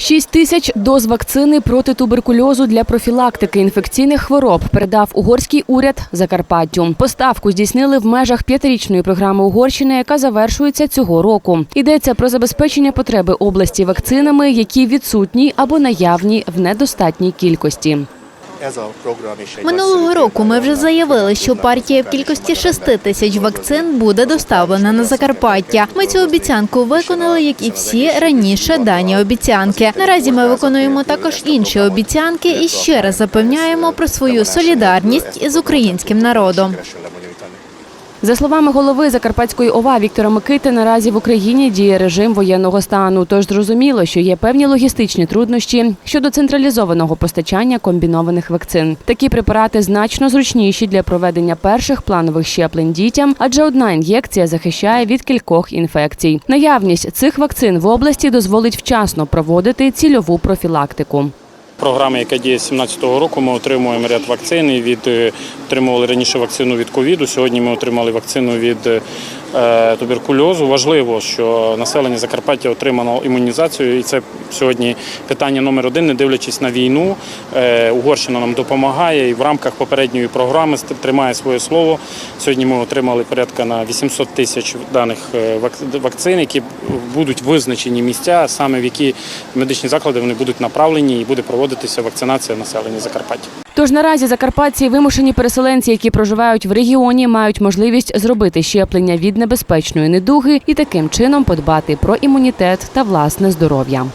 6 тисяч доз вакцини проти туберкульозу для профілактики інфекційних хвороб передав угорський уряд Закарпаттю. Поставку здійснили в межах п'ятирічної програми Угорщини, яка завершується цього року. Йдеться про забезпечення потреби області вакцинами, які відсутні або наявні в недостатній кількості. Минулого року ми вже заявили, що партія в кількості 6 тисяч вакцин буде доставлена на Закарпаття. Ми цю обіцянку виконали, як і всі раніше дані обіцянки. Наразі ми виконуємо також інші обіцянки і ще раз запевняємо про свою солідарність із українським народом. За словами голови Закарпатської ОВА Віктора Микити, наразі в Україні діє режим воєнного стану. Тож зрозуміло, що є певні логістичні труднощі щодо централізованого постачання комбінованих вакцин. Такі препарати значно зручніші для проведення перших планових щеплень дітям, адже одна ін'єкція захищає від кількох інфекцій. Наявність цих вакцин в області дозволить вчасно проводити цільову профілактику. Програми, яка діє з 17-го року, ми отримуємо ряд вакцин. Від е, отримували раніше вакцину від ковіду. Сьогодні ми отримали вакцину від е, туберкульозу. Важливо, що населення Закарпаття отримало імунізацію, і це сьогодні питання номер один, не дивлячись на війну. Е, Угорщина нам допомагає і в рамках попередньої програми тримає своє слово. Сьогодні ми отримали порядка на 800 тисяч даних е, вакцин, які будуть визначені місця, саме в які медичні заклади вони будуть направлені і буде проводитися вакцинація населення Закарпаття. Тож наразі закарпатці, вимушені переселенці, які проживають в регіоні, мають можливість зробити щеплення від небезпечної недуги і таким чином подбати про імунітет та власне здоров'я.